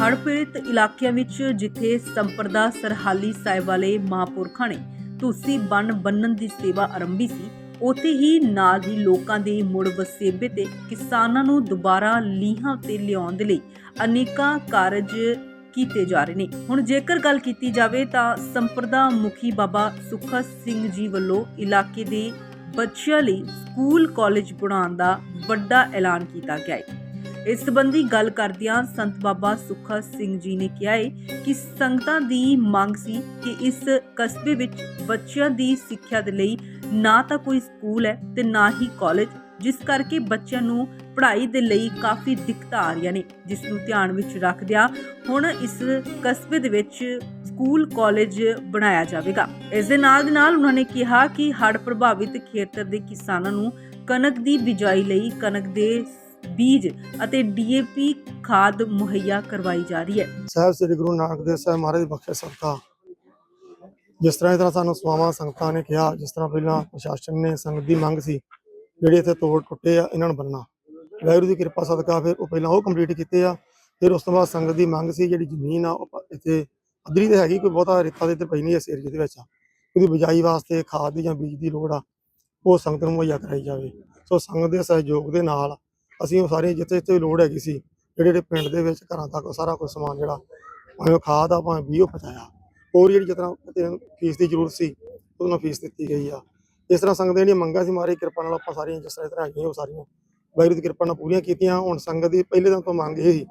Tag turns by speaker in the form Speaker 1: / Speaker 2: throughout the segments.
Speaker 1: ਹੜ੍ਹ ਪੀੜਤ ਇਲਾਕਿਆਂ ਵਿੱਚ ਜਿੱਥੇ ਸੰਪਰਦਾ ਸਰਹਾਲੀ ਸਾਹਿਬ ਵਾਲੇ ਮਹਾਂਪੁਰਖਾਂ ਨੇ ਤੁਸੀਂ ਬੰਨ ਬੰਨਣ ਦੀ ਸੇਵਾ ਆਰੰਭੀ ਸੀ, ਉੱਥੇ ਹੀ ਨਾਲ ਹੀ ਲੋਕਾਂ ਦੇ ਮੁੜ ਵਸੇਬੇ ਤੇ ਕਿਸਾਨਾਂ ਨੂੰ ਦੁਬਾਰਾ ਲੀਹਾਂ ਤੇ ਲਿਆਉਣ ਦੇ ਲਈ ਅਨੇਕਾਂ ਕਾਰਜ ਕੀਤੇ ਜਾ ਰਹੇ ਨੇ। ਹੁਣ ਜੇਕਰ ਗੱਲ ਕੀਤੀ ਜਾਵੇ ਤਾਂ ਸੰਪਰਦਾ ਮੁਖੀ ਬਾਬਾ ਸੁਖਾ ਸਿੰਘ ਜੀ ਵੱਲੋਂ ਇਲਾਕੇ ਦੇ ਬੱਚਿਆਂ ਲਈ ਸਕੂਲ ਕਾਲਜ ਬਣਾਉਣ ਦਾ ਵੱਡਾ ਐਲਾਨ ਕੀਤਾ ਗਿਆ ਹੈ। ਇਸ ਸੰਬੰਧੀ ਗੱਲ ਕਰਦਿਆਂ ਸੰਤ ਬਾਬਾ ਸੁੱਖਾ ਸਿੰਘ ਜੀ ਨੇ ਕਿਹਾ ਹੈ ਕਿ ਸੰਗਤਾਂ ਦੀ ਮੰਗ ਸੀ ਕਿ ਇਸ ਕਸਬੇ ਵਿੱਚ ਬੱਚਿਆਂ ਦੀ ਸਿੱਖਿਆ ਦੇ ਲਈ ਨਾ ਤਾਂ ਕੋਈ ਸਕੂਲ ਹੈ ਤੇ ਨਾ ਹੀ ਕਾਲਜ, ਜਿਸ ਕਰਕੇ ਬੱਚਿਆਂ ਨੂੰ ਪੜ੍ਹਾਈ ਦੇ ਲਈ ਕਾਫੀ ਦਿੱਕਤਾਂ ਆ ਰਹੀਆਂ ਨੇ, ਜਿਸ ਨੂੰ ਧਿਆਨ ਵਿੱਚ ਰੱਖਦਿਆਂ ਹੁਣ ਇਸ ਕਸਬੇ ਦੇ ਵਿੱਚ ਸਕੂਲ, ਕਾਲਜ ਬਣਾਇਆ ਜਾਵੇਗਾ। ਇਸ ਦੇ ਨਾਲ ਦੇ ਨਾਲ ਉਹਨਾਂ ਨੇ ਕਿਹਾ ਕਿ ਹੜ੍ਹ ਪ੍ਰਭਾਵਿਤ ਖੇਤਰ ਦੇ ਕਿਸਾਨਾਂ ਨੂੰ ਕਣਕ ਦੀ ਬਿਜਾਈ ਲਈ ਕਣਕ ਦੇ ਬੀਜ ਅਤੇ ਡੀਏਪੀ ਖਾਦ ਮੁਹੱਈਆ ਕਰਵਾਈ ਜਾ ਰਹੀ ਹੈ।
Speaker 2: ਸਾਹਿਬ, ਸ੍ਰੀ ਗੁਰੂ ਨਾਨਕ ਦੇਵ ਸਾਹਿਬ ਮਹਾਰਾਜ ਦੀ ਸਦਕਾ ਜਿਸ ਤਰ੍ਹਾਂ ਇਸ ਤਰ੍ਹਾਂ ਸਾਨੂੰ ਸਵਾਵਾਂ ਸੰਗਤਾਂ ਨੇ ਕਿਹਾ, ਜਿਸ ਤਰ੍ਹਾਂ ਪਹਿਲਾਂ ਪ੍ਰਸ਼ਾਸਨ ਨੇ ਸੰਗਤ ਦੀ ਮੰਗ ਸੀ, ਜਿਹੜੇ ਇੱਥੇ ਤੋੜ ਟੁੱਟੇ ਆ, ਇਹਨਾਂ ਨੂੰ ਬੰਨਣਾ ਵਾਹਿਗੁਰੂ ਦੀ ਕਿਰਪਾ, ਸਦਕਾ ਫਿਰ ਉਹ ਪਹਿਲਾਂ ਉਹ ਕੰਪਲੀਟ ਕੀਤੇ ਆ, ਫਿਰ ਉਸ ਤੋਂ ਬਾਅਦ ਸੰਗਤ ਦੀ ਮੰਗ ਸੀ ਜਿਹੜੀ ਜ਼ਮੀਨ ਆ, ਉਹ ਇੱਥੇ ਅਦਰੀ ਤੇ ਹੈਗੀ, ਕੋਈ ਬਹੁਤਾ ਰੇਤਾ ਦੇ ਇੱਧਰ ਪਈ ਨਹੀਂ ਇਸ ਏਰੀਏ ਦੇ ਵਿੱਚ ਉਹਦੀ ਬਿਜਾਈ ਵਾਸਤੇ ਖਾਦ ਦੀ ਜਾਂ ਬੀਜ ਦੀ ਲੋੜ ਆ, ਉਹ ਸੰਗਤ ਨੂੰ ਮੁਹੱਈਆ ਕਰਾਈ ਜਾਵੇ। ਸੋ ਸੰਗਤ ਦੇ ਸਹਿਯੋਗ ਦੇ ਨਾਲ ਅਸੀਂ ਉਹ ਸਾਰੇ ਜਿੱਥੇ ਜਿੱਥੇ ਲੋੜ ਹੈਗੀ ਸੀ, ਜਿਹੜੇ ਜਿਹੜੇ ਪਿੰਡ ਦੇ ਵਿੱਚ ਘਰਾਂ ਤੱਕ ਸਾਰਾ ਕੁਝ ਸਮਾਨ ਜਿਹੜਾ, ਭਾਵੇਂ ਉਹ ਖਾਦ ਆ, ਭਾਵੇਂ ਬੀਜ ਉਹ ਪਹੁੰਚਾਇਆ। ਹੋਰ ਜਿਹੜੀ ਜਿਤਨਾ ਫੀਸ ਦੀ ਜ਼ਰੂਰਤ ਸੀ ਉਹਨਾਂ ਫੀਸ ਦਿੱਤੀ ਗਈ ਆ। ਇਸ ਤਰ੍ਹਾਂ ਸੰਗਤ ਦੀਆਂ ਜਿਹੜੀਆਂ ਮੰਗਾਂ ਸੀ ਮਾਰੇ ਕਿਰਪਾ ਨਾਲ ਆਪਾਂ ਸਾਰੀਆਂ ਜਿਸ ਤਰ੍ਹਾਂ ਇਸ ਤਰ੍ਹਾਂ ਹੈਗੀਆਂ, ਉਹ ਸਾਰੀਆਂ ਵਾਹਿਗੁਰੂ ਦੀ ਕਿਰਪਾ ਨਾਲ ਪੂਰੀਆਂ ਕੀਤੀਆਂ। ਹੁਣ ਸੰਗਤ ਦੀ ਪਹਿਲੇ ਦਿਨ ਤੋਂ ਮੰਗ ਇਹ ਸੀ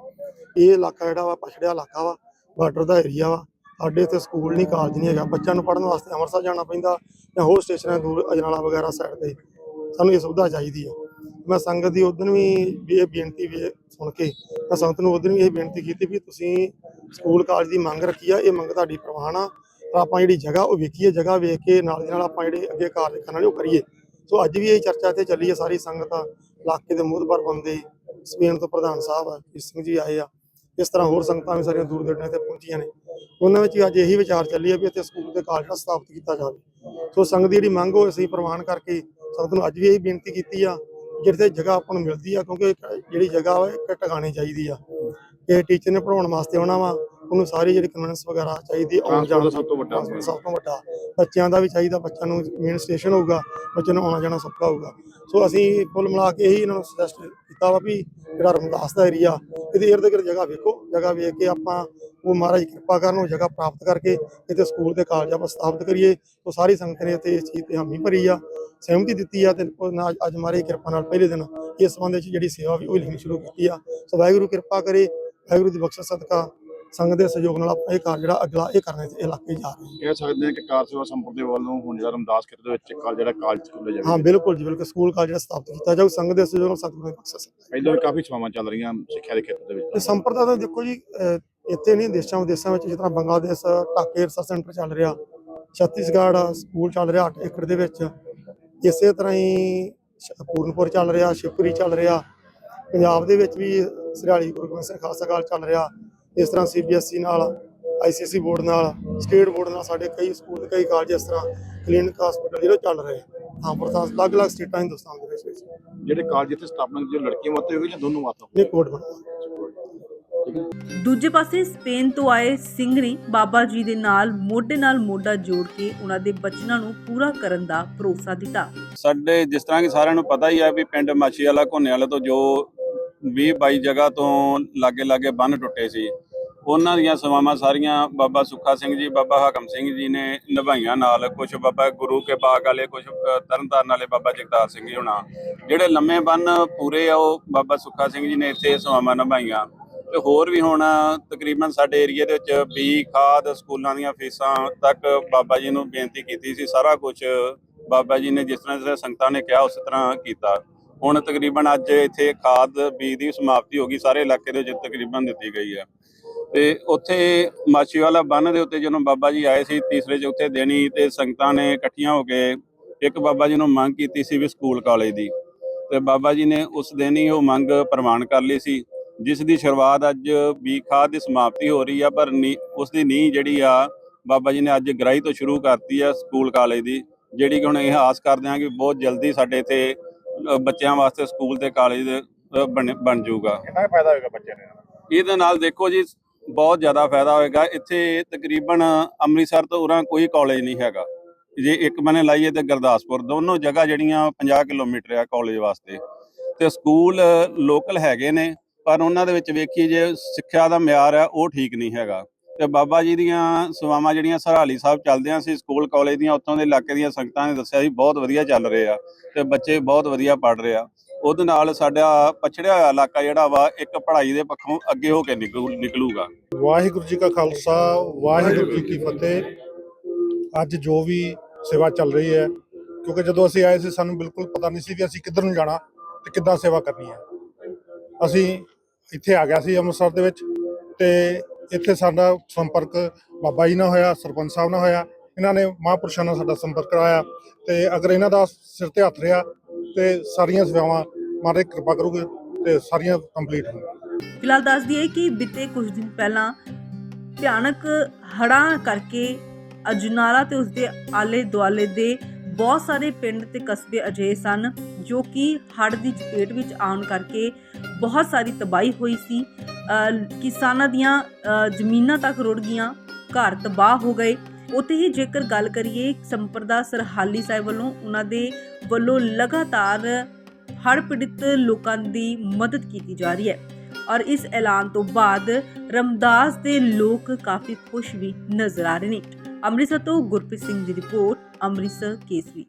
Speaker 2: ਇਹ ਇਲਾਕਾ ਜਿਹੜਾ ਵਾ, ਪਛੜਿਆ ਇਲਾਕਾ ਵਾ ਬਾਰਡਰ ਦਾ ਏਰੀਆ ਵਾ, ਸਾਡੇ ਇੱਥੇ ਸਕੂਲ ਨਹੀਂ ਕਾਲਜ ਨਹੀਂ ਹੈਗਾ। ਬੱਚਿਆਂ ਨੂੰ ਪੜ੍ਹਨ ਵਾਸਤੇ ਅੰਮ੍ਰਿਤਸਰ ਜਾਣਾ ਪੈਂਦਾ ਜਾਂ ਹੋਰ ਸਟੇਸ਼ਨਾਂ ਦੂਰ, ਅਜਨਾਲਾ ਵਗੈਰਾ ਸਾਈਡ ਤੇ। ਸਾਨੂੰ ਇਹ ਸੁਵਿਧਾ ਚਾਹੀਦੀ ਹੈ ਮੈਂ ਸੰਗਤ ਦੀ ਉਦੋਂ ਵੀ ਇਹ ਬੇਨਤੀ ਵੀ ਸੁਣ ਕੇ, ਮੈਂ ਸੰਗਤ ਨੂੰ ਉਦੋਂ ਵੀ ਇਹ ਬੇਨਤੀ ਕੀਤੀ ਵੀ ਤੁਸੀਂ ਸਕੂਲ ਕਾਲਜ ਦੀ ਮੰਗ ਰੱਖੀ ਆ। ਇਹ ਮੰਗ ਤੁਹਾਡੀ ਪ੍ਰਵਾਨ ਆ। ਪਰ ਆਪਾਂ ਜਿਹੜੀ ਜਗ੍ਹਾ ਉਹ ਵੇਖੀਏ, ਜਗ੍ਹਾ ਵੇਖ ਕੇ ਨਾਲ ਦੀ ਨਾਲ ਆਪਾਂ ਜਿਹੜੇ ਅੱਗੇ ਕਾਰਜ ਕਰਨ ਵਾਲੇ ਉਹ ਕਰੀਏ। ਸੋ ਅੱਜ ਵੀ ਇਹ ਚਰਚਾ ਤੇ ਚੱਲੀ ਹੈ ਸਾਰੀ ਸੰਗਤ। ਇਲਾਕੇ ਦੇ ਮੁੱਦਬਰ ਬੰਦੇ ਸਪੇਨ ਤੋਂ ਪ੍ਰਧਾਨ ਸਾਹਿਬ ਜੀ ਸਿੰਘ ਜੀ ਆਏ ਆ। ਇਸ ਤਰ੍ਹਾਂ ਹੋਰ ਸੰਗਤਾਂ ਵੀ ਸਾਰੀਆਂ ਦੂਰ ਦਰਾਡੇ ਤੇ ਪਹੁੰਚੀਆਂ ਨੇ। ਉਹਨਾਂ ਵਿੱਚ ਅੱਜ ਇਹੀ ਵਿਚਾਰ ਚੱਲੀ ਹੈ ਵੀ ਇੱਥੇ ਸਕੂਲ ਤੇ ਕਾਲਜ ਦਾ ਸਥਾਪਿਤ ਕੀਤਾ ਜਾਵੇ। ਸੋ ਸੰਗਤ ਦੀ ਜਿਹੜੀ ਮੰਗ ਉਹ ਅਸੀਂ ਪ੍ਰਵਾਨ ਕਰਕੇ ਸੰਗਤ ਨੂੰ ਅੱਜ ਵੀ ਇਹੀ ਬੇਨਤੀ ਕੀਤੀ ਆ ਜਿੱਥੇ ਜਗ੍ਹਾ ਆਪਾਂ ਨੂੰ ਮਿਲਦੀ ਆ ਕਿਉਂਕਿ ਜਿਹੜੀ ਜਗ੍ਹਾ ਵਾ ਇੱਕ ਟਿਕਾਣੇ ਚਾਹੀਦੀ ਆ। ਇਹ ਟੀਚਰ ਨੇ ਪੜਾਉਣ ਵਾਸਤੇ ਆਉਣਾ ਵਾ ਉਹਨੂੰ ਸਾਰੀ ਜਿਹੜੀ ਕਨਵੈਂਸ ਵਗੈਰਾ ਚਾਹੀਦੀ ਆਉਣ ਜਾਣ
Speaker 3: ਦਾ। ਸਭ ਤੋਂ ਵੱਡਾ।
Speaker 2: ਸਭ ਤੋਂ ਵੱਡਾ। ਬੱਚਿਆਂ ਦਾ ਵੀ ਚਾਹੀਦਾ, ਬੱਚਿਆਂ ਨੂੰ ਮੇਨ ਸਟੇਸ਼ਨ ਹੋਊਗਾ, ਬੱਚਿਆਂ ਨੂੰ ਆਉਣਾ ਜਾਣਾ ਸੌਖਾ ਹੋਊਗਾ। ਸੋ ਅਸੀਂ ਕੁੱਲ ਮਿਲਾ ਕੇ ਇਹੀ ਇਹਨਾਂ ਨੂੰ ਸੁਜੈਸਟ ਕੀਤਾ ਵਾ ਵੀ ਜਿਹੜਾ ਰਮਦਾਸ ਦਾ ਏਰੀਆ ਇਹਦੇ ਇਰਦ ਗਿਰਦ ਜਗ੍ਹਾ ਵੇਖੋ, ਜਗ੍ਹਾ ਵੇਖ ਕੇ ਆਪਾਂ ਉਹ ਮਹਾਰਾਜ ਕਿਰਪਾ ਕਰਨ, ਉਹ ਜਗ੍ਹਾ ਪ੍ਰਾਪਤ ਕਰਕੇ ਇੱਥੇ ਸਕੂਲ ਤੇ ਕਾਲਜ ਆਪਾਂ ਸਥਾਪਿਤ ਕਰੀਏ। ਸੋ ਸਾਰੀ ਸੰਗਤ ਨੇ ਇੱਥੇ ਇਸ ਚੀਜ਼ ਤੇ ਹਾਮੀ ਭਰੀ ਆ, ਸਹਿਮਤੀ ਦਿੱਤੀ ਆ ਤੇ ਉਹ ਅੱਜ ਮਹਾਰਾਜ ਕਿਰਪਾ ਨਾਲ ਪਹਿਲੇ ਦਿਨ ਇਸ ਸੰਬੰਧ ਵਿੱਚ ਜਿਹੜੀ ਸੇਵਾ ਵੀ ਉਹ ਲਿਖਣੀ ਸ਼ੁਰੂ ਕੀਤੀ ਆ। ਸੋ ਵਾਹਿਗੁਰੂ ਕਿਰਪਾ ਕਰੇ, ਵਾਹਿਗੁਰੂ ਦੀ ਬਖਸ਼ਿਸ਼ ਸਦਕਾ ਸੰਗਤ ਦੇ ਸਹਿਯੋਗ ਨਾਲ ਆਪਾਂ ਇਹ ਕਾਰਜ ਜਿਹੜਾ ਅਗਲਾ ਇਹ ਕਰਨੇ ਤੇ ਇਲਾਕੇ ਜਾ ਰਹੇ ਹਾਂ
Speaker 3: ਕਹਿ ਸਕਦੇ ਹਾਂ ਕਿ ਕਾਰ ਸੇਵਾ ਸੰਪਰਦੇ ਵੱਲੋਂ ਹੁਣ ਜਿਹੜਾ ਰਮਦਾਸ ਖੇਤਰ ਦੇ ਵਿੱਚ ਕੱਲ ਜਿਹੜਾ ਕਾਲਜ ਸਕੂਲ ਜਾਵੇ
Speaker 2: ਹਾਂ ਬਿਲਕੁਲ ਜੀ ਬਿਲਕੁਲ। ਸਕੂਲ ਕਾਲਜ ਜਿਹੜਾ ਸਥਾਪਿਤ ਕੀਤਾ ਜਾਊ ਸੰਗਤ ਦੇ ਸਹਿਯੋਗ ਨਾਲ ਸਤਿਗੁਰੂ ਦੀ ਬਖਸ਼ਿਸ਼
Speaker 3: ਪਹਿਲਾਂ ਵੀ ਕਾਫੀ ਸੇਵਾਵਾਂ ਚੱਲ ਰਹੀਆਂ ਸਿੱਖਿਆ ਦੇ ਖੇਤਰ ਦੇ ਵਿੱਚ।
Speaker 2: ਸੰਪਰਦਾ ਤਾਂ ਦੇਖੋ ਜੀ ਇੱਥੇ ਨਹੀਂ ਦੇਸ਼ਾਂ ਵਿਦੇਸ਼ਾਂ ਵਿੱਚ ਜਿਸ ਤਰ੍ਹਾਂ ਬੰਗਲਾਦੇਸ਼ ਢਾਕੇ ਰਿਸਰਚ ਸੈਂਟਰ ਚੱਲ ਰਿਹਾ ਛੱਤੀਸਗੜ੍ਹ ਸਕੂਲ ਚੱਲ ਰਿਹਾ 8 ਏਕੜ ਦੇ ਵਿੱਚ। ਇਸੇ ਤਰ੍ਹਾਂ ਹੀ ਪੂਰਨਪੁਰ ਚੱਲ ਰਿਹਾ ਸ਼ਿਵਪੁਰੀ ਚੱਲ ਰਿਹਾ। ਪੰਜਾਬ ਦੇ ਵਿੱਚ ਵੀ ਸਰਿਆਲੀ ਗੁਰੂ ਖਾਲਸਾ ਕਾਲਜ ਚੱਲ ਰਿਹਾ। ਇਸ ਤਰ੍ਹਾਂ ਸੀਬੀਐਸਈ ਨਾਲ ਆਈਸੀਐਸਈ ਬੋਰਡ ਨਾਲ ਸਟੇਟ ਬੋਰਡ ਨਾਲ ਸਾਡੇ ਕਈ ਸਕੂਲ ਤੇ ਕਈ ਕਾਲਜ ਇਸ ਤਰ੍ਹਾਂ ਕਲੀਨਿਕ ਹਸਪੀਟਲ ਜਿਹੜੇ ਚੱਲ ਰਹੇ ਹਾਂ ਪਰ ਅਲੱਗ-ਅਲੱਗ ਸਟੇਟਾਂ ਹਿੰਦੁਸਤਾਨ ਦੇ ਵਿੱਚ
Speaker 3: ਜਿਹੜੇ ਕਾਲਜ ਇੱਥੇ ਸਥਾਪਨਾ ਜੋ ਲੜਕੀਆਂ ਵਾਸਤੇ ਹੋਗੀ ਜਾਂ ਦੋਨੋਂ ਵਾਸਤੇ?
Speaker 2: ਨੇ ਕੋਡ ਬਣਾਇਆ
Speaker 1: ਦੂਜੇ ਪਾਸੇ ਸਪੇਨ ਤੋਂ ਆਏ ਸਿੰਘਰੀ ਬਾਬਾ ਜੀ ਦੇ ਨਾਲ ਮੋਢੇ ਨਾਲ ਮੋਢਾ ਜੋੜ ਕੇ ਉਹਨਾਂ ਦੇ ਬਚਨਾਂ ਨੂੰ ਪੂਰਾ ਕਰਨ ਦਾ ਭਰੋਸਾ ਦਿੱਤਾ।
Speaker 4: ਸਾਡੇ ਜਿਸ ਤਰ੍ਹਾਂ ਕਿ ਸਾਰਿਆਂ ਨੂੰ ਪਤਾ ਹੀ ਆ ਵੀ ਪਿੰਡ ਮਾਛੀ ਵਾਲਾ ਘੋਨੇ ਵਾਲੇ ਤੋਂ ਜੋ 20 22 ਜਗ੍ਹਾ ਤੋਂ ਲਾਗੇ ਲਾਗੇ ਬੰਨ ਟੁੱਟੇ ਸੀ। ਉਹਨਾਂ ਦੀਆਂ ਸੇਵਾਵਾਂ ਸਾਰੀਆਂ ਬਾਬਾ ਸੁੱਖਾ ਸਿੰਘ ਜੀ, ਬਾਬਾ ਹਾਕਮ ਸਿੰਘ ਜੀ ਨੇ ਨਿਭਾਈਆਂ ਨਾਲ। ਕੁਝ ਬਾਬਾ ਗੁਰੂ ਕੇ ਬਾਗ ਵਾਲੇ ਕੁਝ ਤਰਨਤਾਰਨ ਵਾਲੇ ਬਾਬਾ ਜਗਤਾਰ ਸਿੰਘ ਜੀ ਹੋਣਾ। ਜਿਹੜੇ ਲੰਮੇ ਬੰਨ ਪੂਰੇ ਆ, ਉਹ ਬਾਬਾ ਸੁੱਖਾ ਸਿੰਘ ਜੀ ਨੇ ਇੱਥੇ ਸੇਵਾਵਾਂ ਨਿਭਾਈਆਂ। ਤੇ ਹੋਰ ਵੀ ਹੁਣ ਤਕਰੀਬਨ ਸਾਡੇ ਏਰੀਆ ਦੇ ਵਿੱਚ ਬੀ ਖਾਦ, ਸਕੂਲਾਂ ਦੀਆਂ ਫੀਸਾਂ ਤੱਕ ਬਾਬਾ ਜੀ ਨੂੰ ਬੇਨਤੀ ਕੀਤੀ ਸੀ। ਸਾਰਾ ਕੁਝ ਬਾਬਾ ਜੀ ਨੇ ਜਿਸ ਤਰ੍ਹਾਂ ਜਿਸ ਤਰ੍ਹਾਂ ਸੰਗਤਾਂ ਨੇ ਕਿਹਾ, ਉਸ ਤਰ੍ਹਾਂ ਕੀਤਾ। ਹੁਣ ਤਕਰੀਬਨ ਅੱਜ ਇੱਥੇ ਖਾਦ ਬੀ ਦੀ ਸਮਾਪਤੀ ਹੋ ਗਈ। ਸਾਰੇ ਇਲਾਕੇ ਦੇ ਵਿੱਚ ਤਕਰੀਬਨ ਦਿੱਤੀ ਗਈ ਹੈ। ਤੇ ਉੱਥੇ ਮਾਛੀਵਾਲਾ ਬੰਨ ਦੇ ਉੱਤੇ ਜਦੋਂ ਬਾਬਾ ਜੀ ਆਏ ਸੀ ਤੀਸਰੇ ਚੌਥੇ ਦਿਨ ਹੀ ਤੇ ਸੰਗਤਾਂ ਨੇ ਇਕੱਠੀਆਂ ਹੋ ਕੇ ਇੱਕ ਬਾਬਾ ਜੀ ਨੂੰ ਮੰਗ ਕੀਤੀ ਸੀ ਵੀ ਸਕੂਲ ਕਾਲਜ ਦੀ। ਤੇ ਬਾਬਾ ਜੀ ਨੇ ਉਸ ਦਿਨ ਹੀ ਉਹ ਮੰਗ ਪ੍ਰਵਾਨ ਕਰ ਲਈ ਸੀ ਜਿਸ ਦੀ ਸ਼ੁਰੂਆਤ ਅੱਜ ਵੀ ਖਾਦ ਦੀ ਸਮਾਪਤੀ ਹੋ ਰਹੀ ਆ ਪਰ ਉਸ ਦੀ ਨੀਂਹ ਜਿਹੜੀ ਆ ਬਾਬਾ ਜੀ ਨੇ ਅੱਜ ਗ੍ਰਾਈ ਤੋਂ ਸ਼ੁਰੂ ਕਰਤੀ ਆ ਸਕੂਲ ਕਾਲਜ ਦੀ ਜਿਹੜੀ ਕਿ ਹੁਣ ਇਹ ਆਸ ਕਰਦੇ ਹਾਂ ਕਿ ਬਹੁਤ ਜਲਦੀ ਸਾਡੇ ਇੱਥੇ ਬੱਚਿਆਂ ਵਾਸਤੇ ਸਕੂਲ ਤੇ ਕਾਲਜ ਬਣ ਜਾਊਗਾ।
Speaker 3: ਕਿੰਨਾ ਫਾਇਦਾ ਹੋਏਗਾ ਬੱਚਿਆਂ ਨੂੰ?
Speaker 4: ਇਹਦੇ ਨਾਲ ਦੇਖੋ ਜੀ ਬਹੁਤ ਜ਼ਿਆਦਾ ਫਾਇਦਾ ਹੋਏਗਾ। ਇੱਥੇ ਤਕਰੀਬਨ ਅੰਮ੍ਰਿਤਸਰ ਤੋਂ ਉਰਾਂ ਕੋਈ ਕਾਲਜ ਨਹੀਂ ਹੈਗਾ। ਜੇ ਇੱਕ ਬੰਨੇ ਲਾਈਏ ਤੇ ਗੁਰਦਾਸਪੁਰ, ਦੋਨੋਂ ਜਗ੍ਹਾ ਜਿਹੜੀਆਂ 50 ਕਿਲੋਮੀਟਰ ਆ ਕਾਲਜ ਵਾਸਤੇ। ਤੇ ਸਕੂਲ ਲੋਕਲ ਹੈਗੇ ਨੇ, ਪਰ ਉਹਨਾਂ ਦੇ ਵਿੱਚ ਵੇਖੀਏ ਜੇ ਸਿੱਖਿਆ ਦਾ ਮਿਆਰ ਆ, ਉਹ ਠੀਕ ਨਹੀਂ ਹੈਗਾ। ਤੇ ਬਾਬਾ ਜੀ ਦੀਆਂ ਸੇਵਾਵਾਂ ਜਿਹੜੀਆਂ ਸਰਹਾਲੀ ਸਾਹਿਬ ਚੱਲਦਿਆਂ ਸੀ ਸਕੂਲ ਕਾਲਜ ਦੀਆਂ, ਉੱਥੋਂ ਦੇ ਇਲਾਕੇ ਦੀਆਂ ਸੰਗਤਾਂ ਨੇ ਦੱਸਿਆ ਸੀ ਬਹੁਤ ਵਧੀਆ ਚੱਲ ਰਹੇ ਆ। ਤੇ ਬੱਚੇ ਬਹੁਤ ਵਧੀਆ ਪੜ੍ਹ ਰਹੇ ਆ। ਉਹਦੇ ਨਾਲ ਸਾਡਾ ਪਛੜਿਆ ਹੋਇਆ ਇਲਾਕਾ ਜਿਹੜਾ ਵਾ, ਇੱਕ ਪੜ੍ਹਾਈ ਦੇ ਪੱਖੋਂ ਅੱਗੇ ਹੋ ਕੇ ਨਿਕਲੂਗਾ।
Speaker 5: ਵਾਹਿਗੁਰੂ ਜੀ ਕਾ ਖਾਲਸਾ, ਵਾਹਿਗੁਰੂ ਜੀ ਕੀ ਫਤਿਹ। ਅੱਜ ਜੋ ਵੀ ਸੇਵਾ ਚੱਲ ਰਹੀ ਹੈ, ਕਿਉਂਕਿ ਜਦੋਂ ਅਸੀਂ ਆਏ ਸੀ, ਸਾਨੂੰ ਬਿਲਕੁਲ ਪਤਾ ਨਹੀਂ ਸੀ ਕਿ ਅਸੀਂ ਕਿੱਧਰ ਨੂੰ ਜਾਣਾ ਤੇ ਕਿੱਦਾਂ ਸੇਵਾ ਕਰਨੀ ਹੈ। ਅਸੀਂ ਇੱਥੇ ਆ ਗਿਆ ਸੀ ਅੰਮ੍ਰਿਤਸਰ ਦੇ ਵਿੱਚ ਤੇ ਇੱਥੇ ਸਾਡਾ ਸੰਪਰਕ ਬਾਬਾ ਜੀ ਨਾਲ ਹੋਇਆ, ਸਰਪੰਚ ਸਾਹਿਬ ਨਾਲ ਹੋਇਆ। ਇਹਨਾਂ ਨੇ ਮਹਾਂਪੁਰਸ਼ਾਂ ਨਾਲ ਸਾਡਾ ਸੰਪਰਕ ਕਰਾਇਆ ਤੇ ਅਗਰ ਇਹਨਾਂ ਦਾ ਸਿਰ ਤੇ ਹੱਥ ਰਿਹਾ ਤੇ ਸਾਰੀਆਂ ਸੇਵਾਵਾਂ ਮਾਰੇ, ਕਿਰਪਾ ਕਰੋਗੇ ਤੇ ਸਾਰੀਆਂ ਕੰਪਲੀਟ ਹੋਣਗੀਆਂ
Speaker 1: ਫਿਲਹਾਲ ਦੱਸ ਦਈਏ ਕਿ ਬੀਤੇ ਕੁਝ ਦਿਨ ਪਹਿਲਾਂ ਭਿਆਨਕ ਹੜ੍ਹਾਂ ਕਰਕੇ ਅਜਨਾਲਾ ਤੇ ਉਸਦੇ ਆਲੇ ਦੁਆਲੇ ਦੇ ਬਹੁਤ ਸਾਰੇ ਪਿੰਡ ਤੇ ਕਸਬੇ ਅਜਿਹੇ ਸਨ, ਜੋ ਕਿ ਹੜ੍ਹ ਦੀ ਚਪੇਟ ਵਿੱਚ ਆਉਣ ਕਰਕੇ ਬਹੁਤ ਸਾਰੀ ਤਬਾਹੀ ਹੋਈ ਸੀ। ਕਿਸਾਨਾਂ ਦੀਆਂ ਜ਼ਮੀਨਾਂ ਤੱਕ ਰੁੜ ਗਈਆਂ, ਘਰ ਤਬਾਹ ਹੋ ਗਏ। ਉੱਥੇ ਹੀ ਜੇਕਰ ਗੱਲ ਕਰੀਏ, ਸੰਪਰਦਾ ਸਰਹਾਲੀ ਸਾਹਿਬ ਵੱਲੋਂ ਉਹਨਾਂ ਦੇ ਵੱਲੋਂ ਲਗਾਤਾਰ ਹੜ੍ਹ ਪੀੜਿਤ ਲੋਕਾਂ ਦੀ ਮਦਦ ਕੀਤੀ ਜਾ ਰਹੀ ਹੈ। ਔਰ ਇਸ ਐਲਾਨ ਤੋਂ ਬਾਅਦ ਰਮਦਾਸ ਦੇ ਲੋਕ ਕਾਫੀ ਖੁਸ਼ ਵੀ ਨਜ਼ਰ ਆ ਰਹੇ ਨੇ। ਅੰਮ੍ਰਿਤਸਰ ਤੋਂ ਗੁਰਪ੍ਰੀਤ ਸਿੰਘ ਦੀ ਰਿਪੋਰਟ, ਅੰਮ੍ਰਿਤਸਰ ਕੇਸਰੀ।